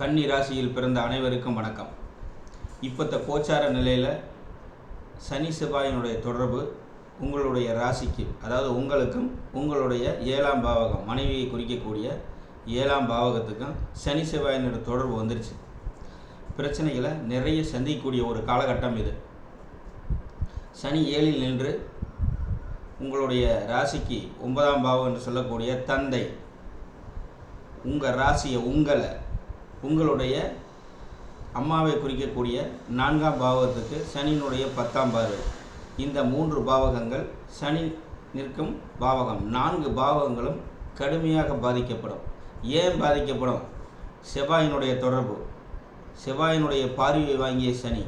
கன்னி ராசியில் பிறந்த அனைவருக்கும் வணக்கம். இப்போத்த கோச்சார நிலையில் சனி செவ்வாயினுடைய தொடர்பு உங்களுடைய ராசிக்கு அதாவது உங்களுக்கும் உங்களுடைய ஏழாம் பாவகம் மனைவியை குறிக்கக்கூடிய ஏழாம் பாவகத்துக்கும் சனி செவ்வாயினுடைய தொடர்பு வந்துருச்சு. பிரச்சனைகளை நிறைய சந்திக்கக்கூடிய ஒரு காலகட்டம் இது. சனி ஏழில் நின்று உங்களுடைய ராசிக்கு ஒன்பதாம் பாவம் என்று சொல்லக்கூடிய தந்தை உங்கள் ராசியை உங்களை உங்களுடைய அம்மாவை குறிக்கக்கூடிய நான்காம் பாவகத்துக்கு சனியினுடைய பத்தாம் பார்வை. இந்த மூன்று பாவகங்கள் சனி நிற்கும் பாவகம். நான்கு பாவகங்களும் கடுமையாக பாதிக்கப்படும். ஏன் பாதிக்கப்படும்? செவ்வாயினுடைய தொடர்பு. செவ்வாயினுடைய பார்வையை வாங்கிய சனி.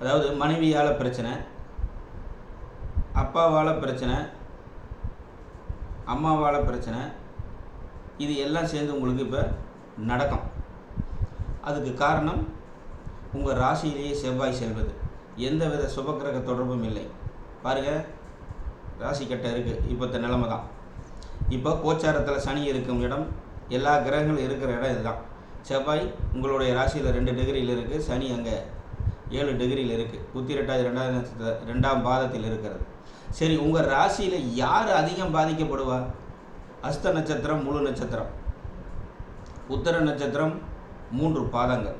அதாவது மனைவியால் பிரச்சனை அப்பாவால் பிரச்சனை அம்மாவால் பிரச்சனை இது எல்லாம் சேர்ந்து உங்களுக்கு இப்போ நடக்கும். அதுக்கு காரணம் உங்கள் ராசியிலேயே செவ்வாய் செல்வது. எந்த வித சுபக்கிரக தொடர்பும் இல்லை. பாருங்கள் ராசி கட்ட இருக்குது இப்போத்த நிலைமை தான். இப்போ கோச்சாரத்தில் சனி இருக்கும் இடம் எல்லா கிரகங்களும் இருக்கிற இடம் இதுதான். செவ்வாய் உங்களுடைய ராசியில் ரெண்டு டிகிரியில் இருக்குது சனி அங்கே ஏழு டிகிரியில் இருக்குது உத்திரட்டாதி ரெண்டாவது நட்சத்திர ரெண்டாம் பாதத்தில் இருக்கிறது. சரி உங்கள் ராசியில் யார் அதிகம் பாதிக்கப்படுவா? அஸ்த நட்சத்திரம் முழு நட்சத்திரம். உத்தர நட்சத்திரம் மூன்று பாதங்கள்.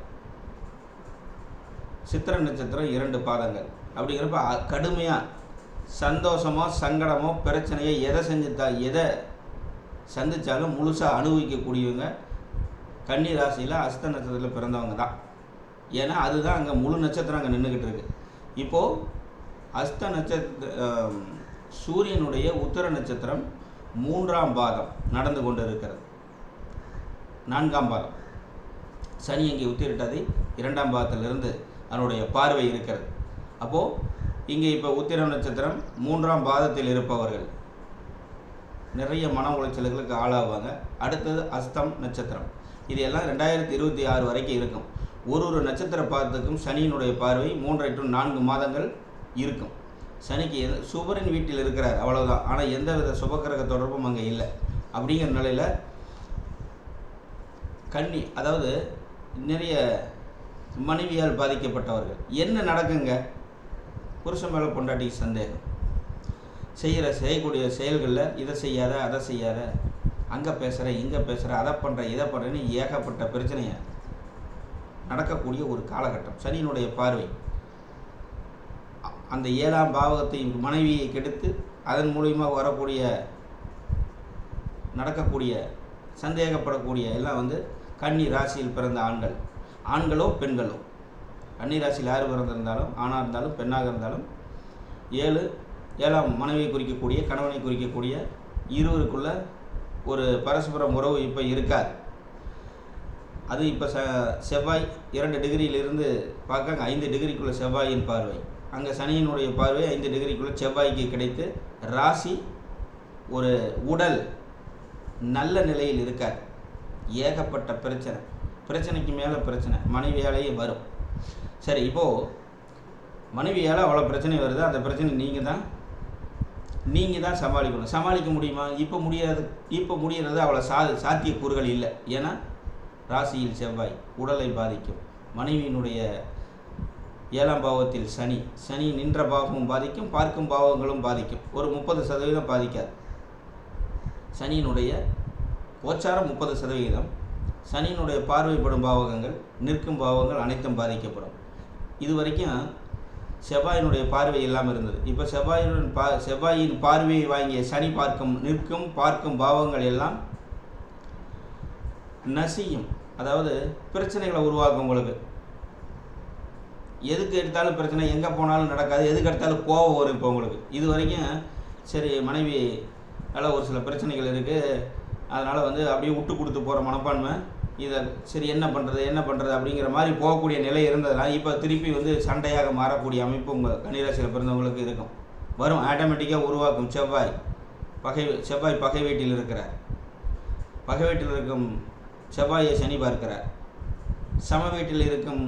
சித்திர நட்சத்திரம் இரண்டு பாதங்கள். அப்படிங்கிறப்ப அ- கடுமையாக சந்தோஷமோ சங்கடமோ பிரச்சனையோ எதை செஞ்சுட்டா எதை சந்தித்தாலும் முழுசாக அனுபவிக்கக்கூடியவங்க கன்னி ராசியில் அஸ்த நட்சத்திரத்தில் பிறந்தவங்க தான். ஏன்னா அதுதான் அங்கே முழு நட்சத்திரம் அங்கே நின்றுக்கிட்டு இருக்கு. இப்போது அஸ்த நட்சத்திர சூரியனுடைய உத்தர நட்சத்திரம் மூன்றாம் பாதம் நடந்து கொண்டு இருக்கிறது நான்காம் பாதம் சனி இங்கே உத்திரட்டதை. இரண்டாம் பாதத்திலிருந்து அதனுடைய பார்வை இருக்கிறது. அப்போது இங்கே இப்போ உத்திர நட்சத்திரம் மூன்றாம் பாதத்தில் இருப்பவர்கள். நிறைய மன உளைச்சல்களுக்கு ஆளாவாங்க. அடுத்தது அஸ்தம் நட்சத்திரம். இது எல்லாம் ரெண்டாயிரத்தி இருபத்தி ஆறு வரைக்கும் இருக்கும். ஒரு ஒரு நட்சத்திர பாதத்துக்கும் சனியினுடைய பார்வை மூன்றரை டு நான்கு மாதங்கள் இருக்கும். சனிக்கு எந்த சுபரின் வீட்டில் இருக்கிறார். அவ்வளோதான் ஆனால் எந்த வித சுபக்கிரக தொடர்பும் அங்கே இல்லை. அப்படிங்கிற நிலையில் கண்ணி அதாவது நிறைய மனைவியால் பாதிக்கப்பட்டவர்கள். என்ன நடக்குங்க? புருஷன் மேலே பொண்டாட்டிக்கு சந்தேகம். செய்கிற செய்யக்கூடிய செயல்களில் இதை செய்யாத அதை செய்யாத அங்கே பேசுகிற இங்கே பேசுகிற அதை பண்ணுற இதை பண்ணுறேன்னு ஏகப்பட்ட பிரச்சனையை நடக்கக்கூடிய ஒரு காலகட்டம். சனியினுடைய பார்வை. அ- அந்த ஏழாம் பாவகத்தை மனைவியை கெடுத்து அதன் மூலியமாக வரக்கூடிய நடக்கக்கூடிய சந்தேகப்படக்கூடிய எல்லாம் வந்து கன்னி ராசியில் பிறந்த ஆண்கள். ஆண்களோ பெண்களோ? கன்னி ராசியில் யார் பிறந்திருந்தாலும் ஆணாக இருந்தாலும் பெண்ணாக இருந்தாலும் ஏழு ஏழாம் மனைவியை குறிக்கக்கூடிய கணவனை குறிக்கக்கூடிய இருவருக்குள்ள ஒரு பரஸ்பரம் உறவு இப்போ இருக்காது. அது இப்போ ச செவ்வாய் இரண்டு டிகிரியிலிருந்து பார்க்காங்க ஐந்து டிகிரிக்குள்ள செவ்வாயின் பார்வை. அங்கே சனியினுடைய பார்வை ஐந்து டிகிரிக்குள்ள செவ்வாய்க்கு கிடைத்து ராசி ஒரு உடல் நல்ல நிலையில் இருக்காது. ஏகப்பட்ட பிரச்சனை. பிரச்சனைக்கு மேலே பிரச்சனை. மனைவியாலேயே வரும். சரி இப்போது மனைவியால் அவ்வளோ பிரச்சனை வருது. அந்த பிரச்சனை நீங்கள் தான் நீங்கள் தான் சமாளிக்கணும். சமாளிக்க முடியுமா? இப்போ முடியாது. இப்போ முடிகிறது அவ்வளோ சா சாத்தியக்கூறுகள் இல்லை. ஏன்னா ராசியில் செவ்வாய் உடலை பாதிக்கும். மனைவியினுடைய ஏழாம் பாவத்தில் சனி. சனி நின்ற பாவமும் பாதிக்கும் பார்க்கும் பாவங்களும் பாதிக்கும். ஒரு முப்பது சதவீதம் பாதிக்காது. சனியினுடைய கோச்சாரம் முப்பது சதவிகிதம் சனியினுடைய பார்வைப்படும் பாவகங்கள் நிற்கும் பாவங்கள் அனைத்தும் பாதிக்கப்படும். இது வரைக்கும் செவ்வாயினுடைய பார்வை இல்லாமல் இருந்தது. இப்போ செவ்வாயினுடன் பா செவ்வாயின் பார்வையை வாங்கிய சனி பார்க்கும் நிற்கும் பார்க்கும் பாவங்கள் எல்லாம் நசியும். அதாவது பிரச்சனைகளை உருவாக்கும் உங்களுக்கு. எதுக்கு எடுத்தாலும் பிரச்சனை எங்கே போனாலும் நடக்காது. எதுக்கு எடுத்தாலும் கோவம் வரும் இப்போ உங்களுக்கு. இது வரைக்கும் சரி மனைவி அதில் ஒரு சில பிரச்சனைகள் இருக்குது அதனால் வந்து அப்படியே விட்டு கொடுத்து போகிற மனப்பான்மை இதை சரி என்ன பண்ணுறது என்ன பண்ணுறது அப்படிங்கிற மாதிரி போகக்கூடிய நிலை இருந்ததுனால் இப்போ திருப்பி வந்து சண்டையாக மாறக்கூடிய அமைப்பு உங்கள் கன்னிராசியில் பிறந்தவங்களுக்கு இருக்கும். வரும் ஆட்டோமேட்டிக்காக உருவாக்கும் செவ்வாய். பகை செவ்வாய் பகை வீட்டில் இருக்கிறார். பகை வீட்டில் இருக்கும் செவ்வாயை சனி பார்க்கிறார். சம வீட்டில் இருக்கும்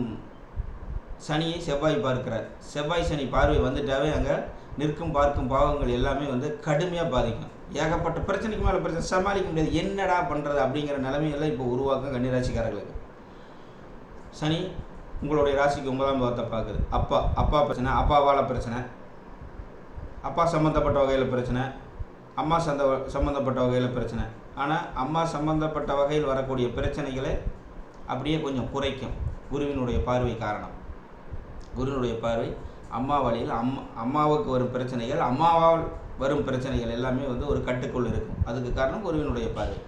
சனியை செவ்வாய் பார்க்கிறார். செவ்வாய் சனி பார்வை வந்துட்டாவே அங்கே நிற்கும் பார்க்கும் பாவங்கள் எல்லாமே வந்து கடுமையாக பாதிக்கும். ஏகப்பட்ட பிரச்சனைக்கு மேலே பிரச்சனை சமாளிக்க முடியாது. என்னடா பண்ணுறது அப்படிங்கிற நிலைமையெல்லாம் இப்போ உருவாக்கும் கன்னிராசிக்காரர்களுக்கு. சனி உங்களுடைய ராசிக்கு ஒன்பதாம் பாவத்தை பார்க்குது. அப்பா அப்பா பிரச்சனை அப்பாவால் பிரச்சனை அப்பா சம்மந்தப்பட்ட வகையில் பிரச்சனை அம்மா சந்த சம்மந்தப்பட்ட வகையில் பிரச்சனை. ஆனால் அம்மா சம்மந்தப்பட்ட வகையில் வரக்கூடிய பிரச்சனைகளை அப்படியே கொஞ்சம் குறைக்கும். குருவினுடைய பார்வை காரணம். குருவினுடைய பார்வை அம்மா வழியில் அம்மா அம்மாவுக்கு வரும் பிரச்சனைகள் அம்மாவால் வரும் பிரச்சனைகள் எல்லாமே வந்து ஒரு கட்டுக்குள் இருக்கும். அதுக்கு காரணம் குருவினுடைய பார்வை.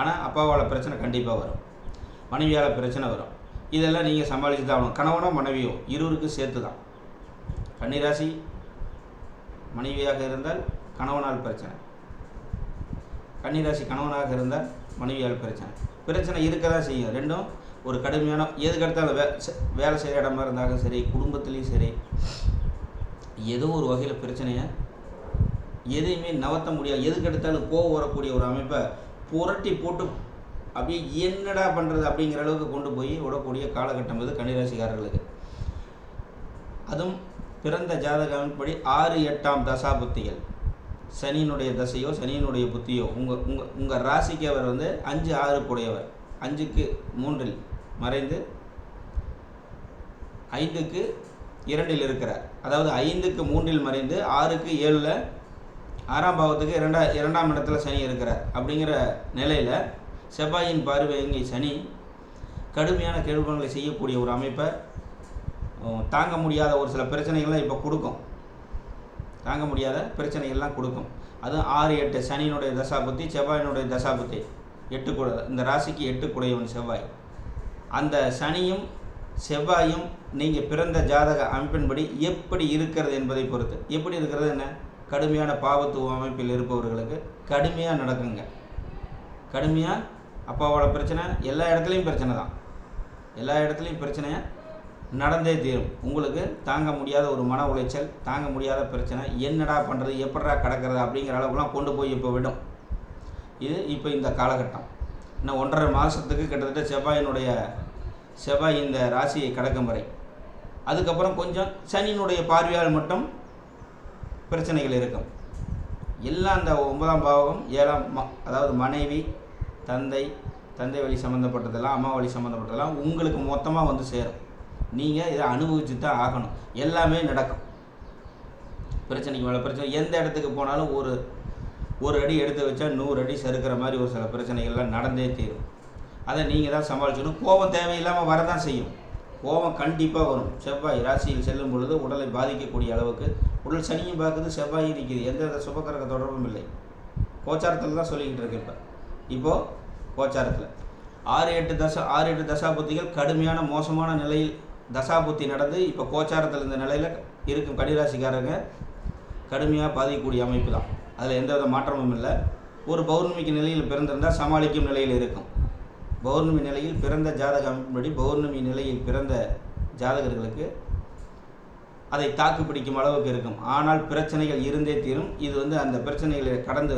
ஆனால் அப்பாவால் பிரச்சனை கண்டிப்பாக வரும். மனைவியால் பிரச்சனை வரும். இதெல்லாம் நீங்கள் சமாளித்து தான் ஆகணும். கணவனோ மனைவியோ இருவருக்கும் சேர்த்து தான் கன்னிராசி மனைவியாக இருந்தால் கணவனால் பிரச்சனை. கன்னிராசி கணவனாக இருந்தால் மனைவியால் பிரச்சனை. பிரச்சனை இருக்க தான் செய்யும். ரெண்டும் ஒரு கடுமையான எதுக்கெடுத்தாலும் வே செ- வேலை செய்கிற இடமா இருந்தாலும் சரி குடும்பத்துலேயும் சரி ஏதோ ஒரு வகையில் பிரச்சனையை எதையுமே நவத்த முடியாது. எதுக்கெடுத்தாலும் கோவம் வரக்கூடிய ஒரு அமைப்பை புரட்டி போட்டு அப்படியே என்னடா பண்ணுறது அப்படிங்கிற அளவுக்கு கொண்டு போய் விடக்கூடிய காலகட்டம் இது கன்னிராசிக்காரர்களுக்கு. அதுவும் பிறந்த ஜாதக அமைப்படி ஆறு எட்டாம் தசா புத்திகள் சனியினுடைய தசையோ சனியினுடைய புத்தியோ உங்கள் உங்கள் உங்கள் ராசிக்கு அவர் வந்து அஞ்சு ஆறு கூடையவர் அஞ்சுக்கு மூன்றில். மறைந்து ஐந்துக்கு இரண்டில் இருக்கிறார். அதாவது ஐந்துக்கு மூன்றில் மறைந்து ஆறுக்கு ஏழில் ஆறாம் பாவத்துக்கு இரண்டா இரண்டாம் இடத்துல சனி இருக்கிறார். அப்படிங்கிற நிலையில் செவ்வாயின் பார்வையங்கி சனி கடுமையான கேள்வங்களை செய்யக்கூடிய ஒரு அமைப்பை தாங்க முடியாத ஒரு சில பிரச்சனைகள்லாம் இப்போ கொடுக்கும். தாங்க முடியாத பிரச்சனைகள்லாம் கொடுக்கும். அதுவும் ஆறு எட்டு சனியினுடைய தசாபுத்தி செவ்வாயினுடைய தசாபுத்தி. எட்டு கூட இந்த ராசிக்கு எட்டு குடையவன் செவ்வாய். அந்த சனியும் செவ்வாயும் நீங்கள் பிறந்த ஜாதக அமைப்பின்படி எப்படி இருக்கிறது என்பதை பொறுத்து. எப்படி இருக்கிறது என்ன? கடுமையான பாவத்துவ அமைப்பில் இருப்பவர்களுக்கு கடுமையாக நடக்குங்க. கடுமையாக அப்பாவோட பிரச்சனை எல்லா இடத்துலையும் பிரச்சனை தான். எல்லா இடத்துலையும் பிரச்சனையாக நடந்தே தீரும். உங்களுக்கு தாங்க முடியாத ஒரு மன உளைச்சல் தாங்க முடியாத பிரச்சனை. என்னடா பண்ணுறது எப்படா கிடக்கிறது? அப்படிங்கிற அளவுக்குலாம் கொண்டு போய் இப்போ விடும். இது இப்போ இந்த காலகட்டம். இன்னும் ஒன்றரை மாதத்துக்கு கிட்டத்தட்ட செவ்வாயினுடைய செவ்வாய் இந்த ராசியை கடக்கும் வரை. அதுக்கப்புறம் கொஞ்சம் சனியினுடைய பார்வையால் மட்டும் பிரச்சனைகள் இருக்கும். எல்லாம் அந்த ஒன்பதாம் பாவகம் ஏழாம் ம- அதாவது மனைவி தந்தை தந்தை வழி சம்மந்தப்பட்டதெல்லாம் அம்மா வழி சம்மந்தப்பட்டதெல்லாம் உங்களுக்கு மொத்தமாக வந்து சேரும். நீங்கள் இதை அனுபவிச்சு தான் ஆகணும். எல்லாமே நடக்கும். பிரச்சனைக்கு மேலே பிரச்சனை எந்த இடத்துக்கு போனாலும் ஒரு ஒரு அடி எடுத்து வச்சா நூறு அடி சறுக்கிற மாதிரி ஒரு சில பிரச்சனைகள்லாம் நடந்தே தீரும். அதை நீங்கள் தான் சமாளிச்சணும் கோபம் தேவையில்லாமல் வரதான் செய்யும். கோபம் கண்டிப்பாக வரும். செவ்வாய் ராசியில் செல்லும் பொழுது உடலை பாதிக்கக்கூடிய அளவுக்கு உடல் சனியும் பார்க்குது செவ்வாயும் நிற்கிது எந்த வித சுபக்கரக தொடர்பும் இல்லை. கோச்சாரத்தில் தான் சொல்லிக்கிட்டு இருக்கேன் இப்போ. இப்போது கோச்சாரத்தில். ஆறு எட்டு தசா ஆறு எட்டு தசாபுத்திகள் கடுமையான மோசமான நிலையில் தசாபுத்தி நடந்து இப்போ கோச்சாரத்தில் இந்த நிலையில் இருக்கும் கடிராசிக்காரங்க கடுமையாக பாதிக்கக்கூடிய அமைப்பு தான். அதில் எந்தவித மாற்றமும் இல்லை. ஒரு பௌர்ணமிக்கு நிலையில் பிறந்திருந்தால் சமாளிக்கும் நிலையில் இருக்கும். பௌர்ணமி நிலையில் பிறந்த ஜாதக அமைப்பின்படி பௌர்ணமி நிலையில் பிறந்த ஜாதகர்களுக்கு அதை தாக்கு பிடிக்கும் அளவுக்கு இருக்கும். ஆனால் பிரச்சனைகள் இருந்தே தீரும். இது வந்து அந்த பிரச்சனைகளை கடந்து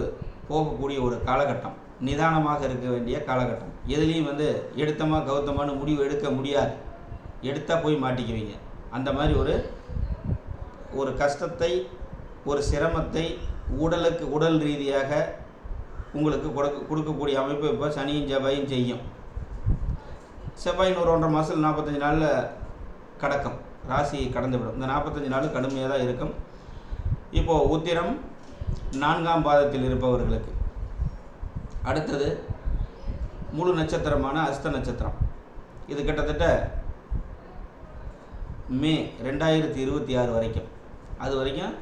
போகக்கூடிய ஒரு காலகட்டம். நிதானமாக இருக்க வேண்டிய காலகட்டம். எதுலேயும் வந்து எடுத்தமா கௌத்தமான முடிவு எடுக்க முடியாது. எடுத்தால் போய் மாட்டிக்குவீங்க. அந்த மாதிரி ஒரு ஒரு கஷ்டத்தை ஒரு சிரமத்தை உடலுக்கு உடல் ரீதியாக உங்களுக்கு கொடுக்க கொடுக்கக்கூடிய அமைப்பு இப்போ சனியும் செவ்வாயும் செய்யும். செவ்வாயின் ஒரு ஒன்றரை மாதத்தில் நாற்பத்தஞ்சு நாளில் கடக்கும். ராசி கடந்து விடும் இந்த நாற்பத்தஞ்சு நாள் கடுமையாக தான் இருக்கும். இப்போது உத்திரம் நான்காம் பாதத்தில் இருப்பவர்களுக்கு. அடுத்தது முழு நட்சத்திரமான அஸ்த நட்சத்திரம். இது கிட்டத்தட்ட மே ரெண்டாயிரத்தி இருபத்தி ஆறு வரைக்கும். அது வரைக்கும்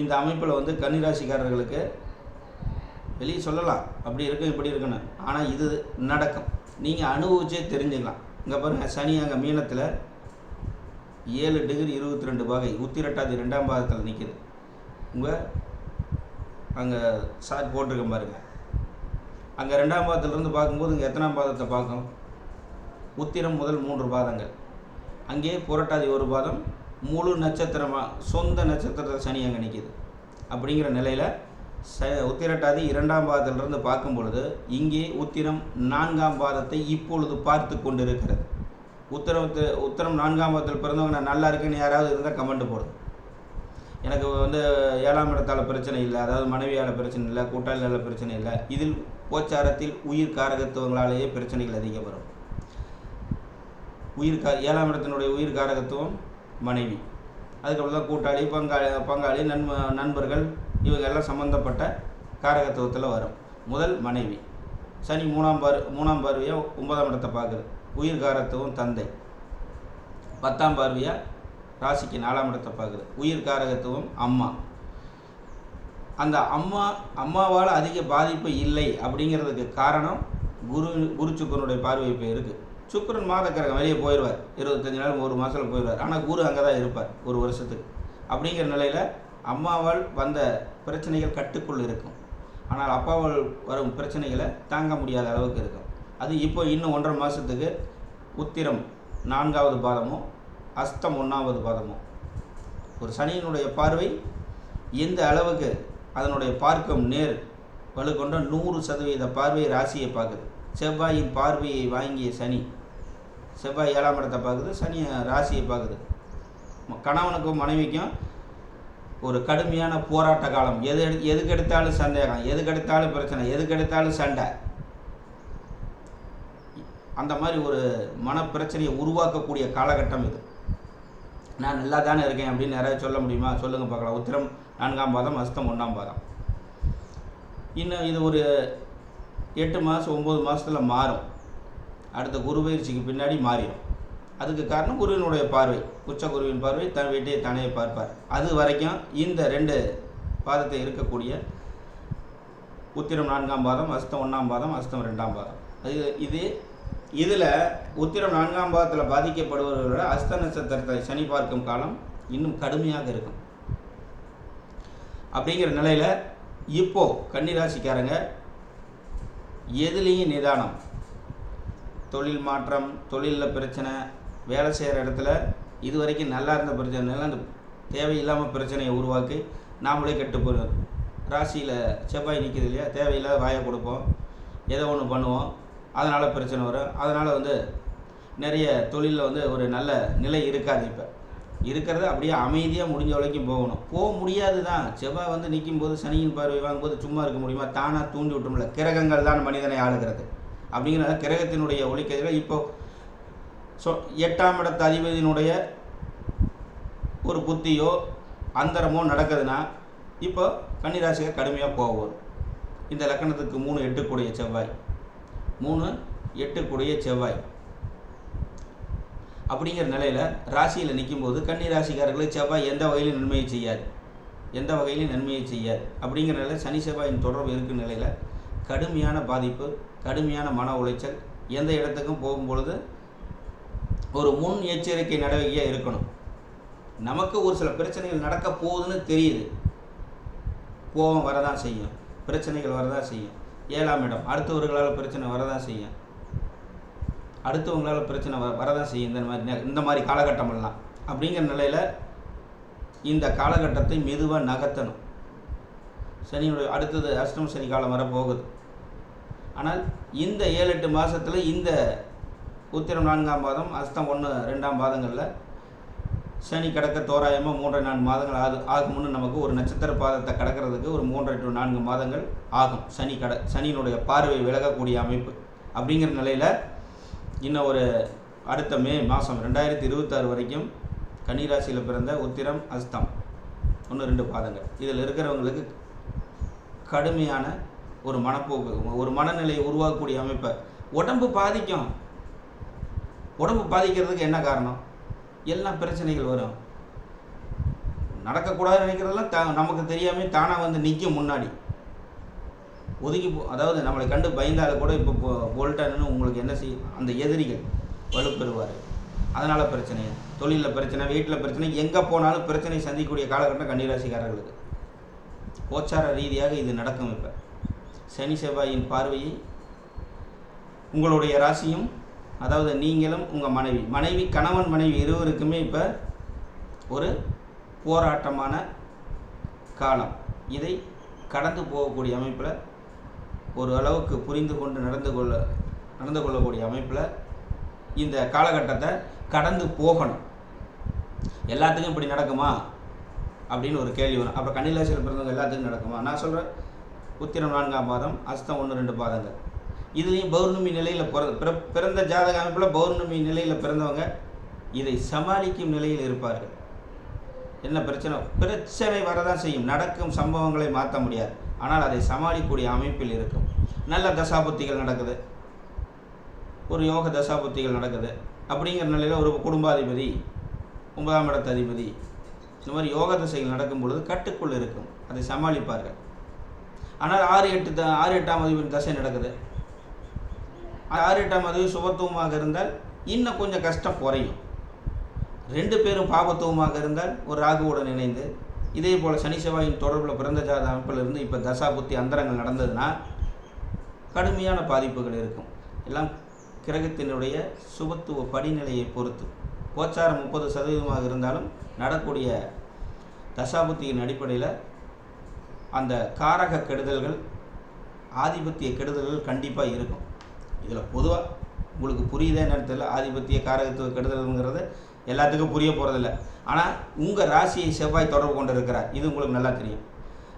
இந்த அமைப்பில் வந்து கன்னிராசிக்காரர்களுக்கு வெளியே சொல்லலாம். அப்படி இருக்கும் இப்படி இருக்குன்னு. ஆனால் இது நடக்கும். நீங்கள் அனுபவிச்சே தெரிஞ்சுக்கலாம். இங்கே பாருங்கள் சனி அங்கே மீனத்தில் ஏழு டிகிரி இருபத்தி ரெண்டு பாகை உத்திரட்டாதி ரெண்டாம் பாகத்தில் நிற்கிது உங்கள் அங்கே சார் போட்டிருக்கேன் பாருங்கள் அங்கே ரெண்டாம் பாதத்திலிருந்து பார்க்கும்போது இங்கே எத்தனாம் பாதத்தை பார்க்கும்? உத்திரம் முதல் மூன்று பாதங்கள். அங்கே புரட்டாதி ஒரு பாதம் முழு நட்சத்திரமாக சொந்த நட்சத்திரத்தில் சனி அங்கே நிற்கிது அப்படிங்கிற நிலையில் ச உத்திரட்டாதி இரண்டாம் பாதத்திலிருந்து பார்க்கும் பொழுது இங்கே உத்திரம் நான்காம் பாதத்தை இப்பொழுது பார்த்து கொண்டிருக்கிறது. உத்தரவத்து உத்தரம் நான்காம் பாதத்தில் பிறந்தவங்க நான் நல்லா இருக்குன்னு யாராவது இருந்தால் கமெண்ட் போடுது எனக்கு வந்து ஏழாம் இடத்தால் பிரச்சனை இல்லை அதாவது மனைவியால் பிரச்சனை இல்லை கூட்டாளியால் பிரச்சனை இல்லை. இதில் கோச்சாரத்தில் உயிர் காரகத்துவங்களாலேயே பிரச்சனைகள் அதிகம் வரும் உயிர் கா ஏழாம் இடத்தினுடைய உயிர் காரகத்துவம் மனைவி. அதுக்கப்புறம் தான் கூட்டாளி பங்காளி பங்காளி நண்ப நண்பர்கள் இவங்க எல்லாம் சம்மந்தப்பட்ட காரகத்துவத்தில் வரும். முதல் மனைவி. சனி மூணாம் பார் மூணாம் பார்வையாக ஒன்பதாம் இடத்தை பார்க்குது. உயிர் காரத்துவம் தந்தை. பத்தாம் பார்வையாக ராசிக்கு நாலாம் இடத்தை பார்க்குது. உயிர் காரகத்துவம் அம்மா. அந்த அம்மா அம்மாவால் அதிக பாதிப்பு இல்லை அப்படிங்கிறதுக்கு காரணம் குரு குருச்சுக்கனுடைய பார்வை இப்போ இருக்குது சுக்கரன் கிரகம் வெளியே போயிடுவார் இருபத்தஞ்சி நாள் ஒரு மாதத்தில் போயிடுவார் ஆனால் குரு அங்கே தான் இருப்பார் ஒரு வருஷத்துக்கு. அப்படிங்கிற நிலையில் அம்மாவால் வந்த பிரச்சனைகள் கட்டுக்குள் இருக்கும். ஆனால் அப்பாவால் வரும் பிரச்சனைகளை தாங்க முடியாத அளவுக்கு இருக்கும். அது இப்போ இன்னும் ஒன்றரை மாதத்துக்கு உத்திரம் நான்காவது பாதமும் அஸ்தம் ஒன்றாவது பாதமும் ஒரு சனியினுடைய பார்வை எந்த அளவுக்கு அதனுடைய பார்க்கும் நேர் வலுக்கொண்ட நூறு சதவீத பார்வை ராசியை பார்க்குது. செவ்வாயின் பார்வையை வாங்கிய சனி செவ்வாய் ஏழாம் இடத்தை பார்க்குது சனி ராசியை பார்க்குது. கணவனுக்கும் மனைவிக்கும் ஒரு கடுமையான போராட்ட காலம். எது எடு எதுக்கு எடுத்தாலும் சந்தேகம் எதுக்கு எடுத்தாலும் பிரச்சனை எதுக்கு எடுத்தாலும் சண்டை. அந்த மாதிரி ஒரு மனப்பிரச்சனையை உருவாக்கக்கூடிய காலகட்டம் இது. நான் நல்லா தானே இருக்கேன் அப்படின்னு யாராவது சொல்ல முடியுமா? சொல்லுங்கள் பார்க்கலாம். உத்திரம் நான்காம் பாதம் அஸ்தம் ஒன்றாம் பாதம். இன்னும் இது ஒரு எட்டு மாதம் ஒம்பது மாதத்தில் மாறும். அடுத்த குரு பயிற்சிக்கு பின்னாடி மாறிடும். அதுக்கு காரணம் குருவினுடைய பார்வை. உச்ச குருவின் பார்வை தன் வீட்டை தானே பார்ப்பார். அது வரைக்கும் இந்த ரெண்டு பாதத்தை இருக்கக்கூடிய உத்திரம் நான்காம் பாதம் அஸ்தம் ஒன்றாம் பாதம் அஸ்தம் ரெண்டாம் பாதம். அது இது இதில் உத்திரம் நான்காம் பாதத்தில் பாதிக்கப்படுபவர்களோட அஸ்த நட்சத்திரத்தை சனி பார்க்கும் காலம் இன்னும் கடுமையாக இருக்கும். அப்படிங்கிற நிலையில் இப்போ கன்னிராசிக்காரங்க எதுலேயும் நிதானம் தொழில் மாற்றம் தொழிலில் பிரச்சனை வேலை செய்கிற இடத்துல இது வரைக்கும் நல்லா இருந்த பிரச்சனைலாம் அந்த தேவையில்லாமல் பிரச்சனையை உருவாக்கி நாமளே கெட்டு போயிடும் ராசியில் செவ்வாய் நிற்கிது இல்லையா? தேவையில்லாத வாயை கொடுப்போம். ஏதோ ஒன்று பண்ணுவோம். அதனால் பிரச்சனை வரும். அதனால் வந்து நிறைய தொழிலில் வந்து ஒரு நல்ல நிலை இருக்காது இப்போ. இருக்கிறத அப்படியே அமைதியாக முடிஞ்ச வரைக்கும் போகணும். போக முடியாது தான் செவ்வாய் வந்து நிற்கும் போது சனியின் பார்வை வாங்கும்போது சும்மா இருக்க முடியுமா? தானாக தூண்டி விட்டும்ல கிரகங்கள் தான் மனிதனை ஆளுகிறது. அப்படிங்கிற கிரகத்தினுடைய ஒளிக்கதிர்கள் இப்போ சொ எட்டாம் இடத்து அதிபதியினுடைய ஒரு புத்தியோ அந்தரமோ நடக்குதுன்னா இப்போ கன்னிராசிக்கு கடுமையாக போகும் இந்த லக்கணத்துக்கு மூணு எட்டுக்குடைய செவ்வாய். மூணு எட்டுக்குடைய செவ்வாய். அப்படிங்கிற நிலையில் ராசியில் நிற்கும்போது கன்னி ராசிக்காரர்களுக்கு செவ்வாய் எந்த வகையிலும் நன்மையை செய்யாது. எந்த வகையிலும் நன்மையை செய்யாது. அப்படிங்கிற நிலையில் சனி செவ்வாயின் தொடர்பு இருக்கும் நிலையில் கடுமையான பாதிப்பு கடுமையான மன உளைச்சல் எந்த இடத்துக்கும் போகும்பொழுது ஒரு முன் எச்சரிக்கை நடவடிக்கையாக இருக்கணும். நமக்கு ஒரு சில பிரச்சனைகள் நடக்க போகுதுன்னு தெரியுது. கோபம் வரதான் செய்யும். பிரச்சனைகள் வரதான் செய்யும். ஏழாம் இடம் அடுத்தவர்களால் பிரச்சனை வரதான் செய்யும். அடுத்தவங்களால் பிரச்சனை வர வரதான் செய்யும். இந்த மாதிரி இந்த மாதிரி காலகட்டமெல்லாம். அப்படிங்கிற நிலையில் இந்த காலகட்டத்தை மெதுவாக நகர்த்தணும். சனியுடைய அடுத்தது அஷ்டம சனி காலம் வர போகுது ஆனால் இந்த ஏழு எட்டு மாதத்தில் இந்த உத்திரம் நான்காம் பாதம் அஸ்தம் ஒன்று ரெண்டாம் பாதங்களில் சனி கடக்க தோராயமாக மூன்றரை நான்கு மாதங்கள் ஆகு ஆகும்னு நமக்கு ஒரு நட்சத்திர பாதத்தை கடக்கிறதுக்கு ஒரு மூன்றரை டு நான்கு மாதங்கள் ஆகும். சனி கட சனியினுடைய பார்வை விலகக்கூடிய அமைப்பு. அப்படிங்கிற நிலையில் இன்னும் ஒரு அடுத்த மே மாதம் ரெண்டாயிரத்தி இருபத்தாறு வரைக்கும் கன்னிராசியில் பிறந்த உத்திரம் அஸ்தம் ஒன்று ரெண்டு பாதங்கள். இதில் இருக்கிறவங்களுக்கு கடுமையான ஒரு மனப்போக்கு ஒரு மனநிலையை உருவாக்கக்கூடிய அமைப்பை. உடம்பு பாதிக்கும். உடம்பு பாதிக்கிறதுக்கு என்ன காரணம்? எல்லாம் பிரச்சனைகள் வரும். நடக்கக்கூடாதுன்னு நினைக்கிறதெல்லாம் தா நமக்கு தெரியாமல் தானாக வந்து நிற்கும் முன்னாடி. ஒதுக்கி போ அதாவது நம்மளை கண்டு பயந்தால் கூட இப்போ போல்ட்டானு உங்களுக்கு என்ன செய்யும்? அந்த எதிரிகள் வலுப்பெறுவார். அதனால் பிரச்சனை. தொழிலில் பிரச்சனை வீட்டில் பிரச்சனை எங்கே போனாலும் பிரச்சனை சந்திக்கக்கூடிய காலகட்டம் கன்னிராசிக்காரர்களுக்கு. கோச்சார ரீதியாக இது நடக்கும் இப்போ. சனி செவ்வாயின் பார்வையை உங்களுடைய ராசியும் அதாவது நீங்களும் உங்கள் மனைவி. மனைவி கணவன் மனைவி இருவருக்குமே இப்போ ஒரு போராட்டமான காலம். இதை கடந்து போகக்கூடிய அமைப்பில் ஒரு அளவுக்கு புரிந்து கொண்டு நடந்து கொள்ள நடந்து கொள்ளக்கூடிய அமைப்பில் இந்த காலகட்டத்தை கடந்து போகணும். எல்லாத்துக்கும் இப்படி நடக்குமா? அப்படின்னு ஒரு கேள்வி வரும். அப்புறம் கன்னிராசியில் பிறந்தவங்க எல்லாத்துக்கும் நடக்குமா? நான் சொல்கிறேன் உத்திரம் நான்காம் பாதம் அஸ்தம் ஒன்று ரெண்டு பாதங்கள். இதுலேயும் பௌர்ணமி நிலையில் பிறந்த பிற- பிறந்த ஜாதக அமைப்பில் பௌர்ணமி நிலையில் பிறந்தவங்க இதை சமாளிக்கும் நிலையில் இருப்பார்கள். என்ன பிரச்சனை? பிரச்சனை வரதான் செய்யும். நடக்கும் சம்பவங்களை மாற்ற முடியாது. ஆனால் அதை சமாளிக்கக்கூடிய அமைப்பில் இருக்கும். நல்ல தசாபுத்திகள் நடக்குது. ஒரு யோக தசாபுத்திகள் நடக்குது. அப்படிங்கிற நிலையில் ஒரு குடும்பாதிபதி ஒன்பதாம் இடத்து அதிபதி இந்த மாதிரி யோக தசைகள் நடக்கும் பொழுது கட்டுக்குள் இருக்கும். அதை சமாளிப்பார்கள். ஆனால் ஆறு எட்டு த ஆறு எட்டாம் அதிபதி தசை நடக்குது. ஆறு எட்டாம் அதிபதி சுபத்துவமாக இருந்தால் இன்னும் கொஞ்சம் கஷ்டம் குறையும். ரெண்டு பேரும் பாபத்துவமாக இருந்தால் ஒரு ராகுவுடன் இணைந்து இதே போல் சனி செவ்வாயின் தொடர்பில் பிறந்த ஜாத அமைப்பில் இருந்து இப்போ தசா புத்தி அந்தரங்கள் நடந்ததுன்னா கடுமையான பாதிப்புகள் இருக்கும். எல்லாம் கிரகத்தினுடைய சுபத்துவ படிநிலையை பொறுத்து. கோச்சாரம் முப்பது சதவீதமாக இருந்தாலும் நடக்கூடிய தசாபுத்தியின் அடிப்படையில் அந்த காரக கெடுதல்கள் ஆதிபத்திய கெடுதல்கள் கண்டிப்பாக இருக்கும். இதில் பொதுவாக உங்களுக்கு புரியுதே நேரத்தில் ஆதிபத்திய காரகத்துவ கெடுதல்ங்கிறது எல்லாத்துக்கும் புரிய போகிறதில்ல ஆனால் உங்கள் ராசியை செவ்வாய் தொடர்பு கொண்டு இருக்கிறார் இது உங்களுக்கு நல்லா தெரியும்.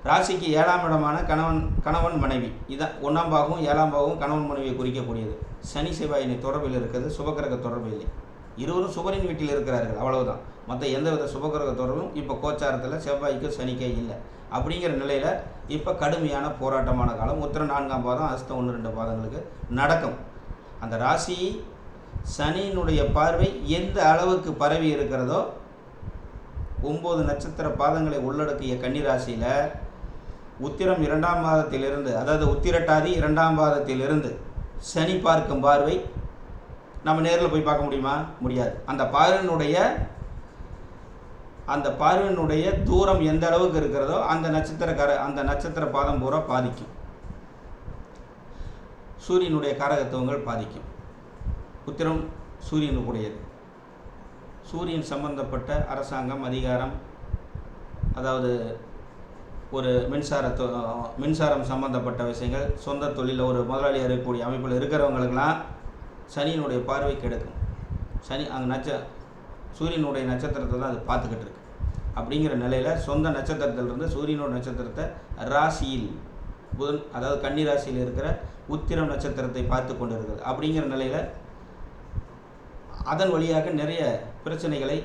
ராசிக்கு ஏழாம் இடமான கணவன் கணவன் மனைவி. இதான் ஒன்றாம் பாகவும் ஏழாம் பாகவும் கணவன் மனைவியை குறிக்கக்கூடியது. சனி செவ்வாயினை தொடர்பில் இருக்கிறது. சுபக்கிரக தொடர்பு இல்லை. இருவரும் சுபரின் வீட்டில் இருக்கிறார்கள் அவ்வளவுதான். மற்ற எந்த வித சுபகிரக தொடர்பும் இப்போ கோச்சாரத்தில் செவ்வாய்க்கு சனிக்கே இல்லை. அப்படிங்கிற நிலையில் இப்போ கடுமையான போராட்டமான காலம். உத்திர நான்காம் பாதம் அஸ்தம் ஒன்று ரெண்டு பாதங்களுக்கு நடக்கும். அந்த ராசி சனியினுடைய பார்வை எந்த அளவுக்கு பரவி இருக்கிறதோ ஒம்பது நட்சத்திர பாதங்களை உள்ளடக்கிய கன்னிராசியில் உத்திரம் இரண்டாம் மாதத்திலிருந்து அதாவது உத்திரட்டாதி இரண்டாம் பாதத்திலிருந்து சனி பார்க்கும் பார்வை நம்ம நேரில் போய் பார்க்க முடியுமா? முடியாது. அந்த பார்வையினுடைய அந்த பார்வையினுடைய தூரம் எந்த அளவுக்கு இருக்கிறதோ அந்த நட்சத்திரக்கார அந்த நட்சத்திர பாதம் பூரா பாதிக்கும். சூரியனுடைய காரகத்துவங்கள் பாதிக்கும். உத்திரம் சூரியனுக்குடையது. சூரியன் சம்பந்தப்பட்ட அரசாங்கம் அதிகாரம் அதாவது ஒரு மின்சார மின்சாரம் சம்பந்தப்பட்ட விஷயங்கள் சொந்த தொழிலில் ஒரு முதலாளியாக இருக்கக்கூடிய அமைப்பில் இருக்கிறவங்களுக்கெல்லாம் சனியினுடைய பார்வை கெடுக்கும். சனி அங்கே நட்ச சூரியனுடைய நட்சத்திரத்தை தான் அது பார்த்துக்கிட்டு இருக்கு. அப்படிங்கிற நிலையில் சொந்த நட்சத்திரத்திலிருந்து சூரியனோட நட்சத்திரத்தை ராசியில் புதன் அதாவது கன்னி ராசியில் இருக்கிற உத்திரம் நட்சத்திரத்தை பார்த்து கொண்டு இருக்குது அப்படிங்கிற நிலையில் அதன் வழியாக நிறைய பிரச்சனைகளை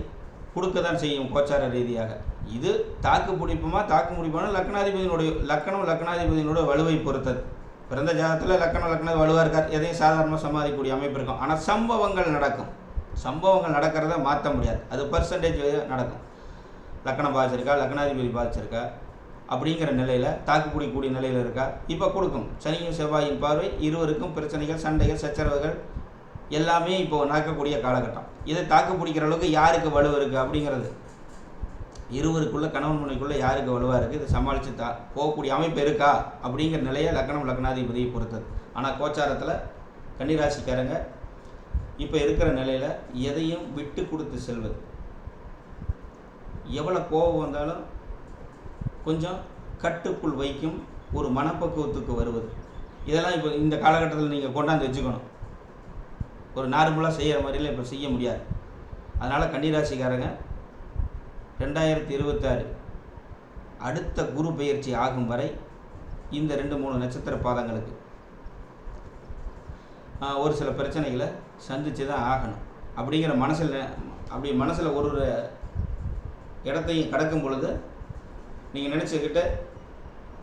கொடுக்க தான் செய்யும் கோச்சார ரீதியாக. இது தாக்கு பிடிப்புமா தாக்கு முடிப்பான லக்னாதிபதியினுடைய லக்கணம் லக்னாதிபதியினுடைய வலுவை பொறுத்தது. பிறந்த ஜாதகத்தில் லக்கணம் லக்னாதி வலுவாக இருக்கார். எதையும் சாதாரணமாக சமாளிக்கக்கூடிய அமைப்பு இருக்கும். ஆனால் சம்பவங்கள் நடக்கும். சம்பவங்கள் நடக்கிறத மாற்ற முடியாது. அது பர்சன்டேஜ் நடக்கும். லக்கணம் பாதிச்சிருக்கா? லக்னாதிபதி பாதிச்சிருக்கா? அப்படிங்கிற நிலையில் தாக்கு பிடிக்கக்கூடிய நிலையில் இருக்கா? இப்போ கொடுக்கும். சனியும் செவ்வாயின் பார்வை. இருவருக்கும் பிரச்சனைகள் சண்டைகள் சச்சரவுகள் எல்லாமே இப்போ நடக்கக்கூடிய காலகட்டம். இதை தாக்கு பிடிக்கிற அளவுக்கு யாருக்கு வலு இருக்குது அப்படிங்கிறது இருவருக்குள்ள கணவன் மனைவிக்குள்ள யாருக்கு வலுவாக இருக்குது இதை சமாளித்து தா போகக்கூடிய அமைப்பு இருக்கா? அப்படிங்கிற நிலையை லக்னம் லக்னாதிபதியை பொறுத்தது. ஆனால் கோச்சாரத்தில் கன்னிராசிக்காரங்க இப்போ இருக்கிற நிலையில் எதையும் விட்டு கொடுத்து செல்வது. எவ்வளோ கோபம் வந்தாலும் கொஞ்சம் கட்டுக்குள் வைக்கும் ஒரு மனப்பக்குவத்துக்கு வருவது. இதெல்லாம் இப்போ இந்த காலகட்டத்தில் நீங்கள் கொண்டாந்து வச்சுக்கணும். ஒரு நார்மலாக செய்கிற மாதிரிலாம் இப்போ செய்ய முடியாது. அதனால் கன்னிராசிக்காரங்க ரெண்டாயிரத்தி இருபத்தாறு. அடுத்த குரு பெயர்ச்சி ஆகும் வரை இந்த ரெண்டு மூணு நட்சத்திர பாதங்களுக்கு ஒரு சில பிரச்சனைகளை சந்தித்து தான் ஆகணும். அப்படிங்கிற மனசில் அப்படி மனசில் ஒரு ஒரு இடத்தையும் கடக்கும் பொழுது நீங்கள் நினச்சிக்கிட்ட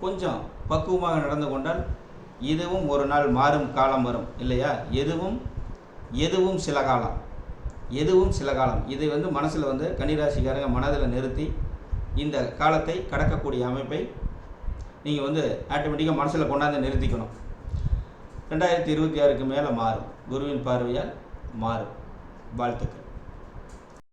கொஞ்சம் பக்குவமாக நடந்து கொண்டால் இதுவும் ஒரு நாள் மாறும் காலம் வரும் இல்லையா? எதுவும் எதுவும் சில காலம். எதுவும் சில காலம். இது வந்து மனசில் வந்து கன்னிராசிக்காரங்க மனதில் நிறுத்தி இந்த காலத்தை கடக்கக்கூடிய அமைப்பை நீங்கள் வந்து ஆட்டோமேட்டிக்காக மனசில் கொண்டாந்து நிறுத்திக்கணும். ரெண்டாயிரத்தி இருபத்தி ஆறுக்கு மேலே மாறும். குருவின் பார்வையால் மாறும். வாழ்த்துக்கள்.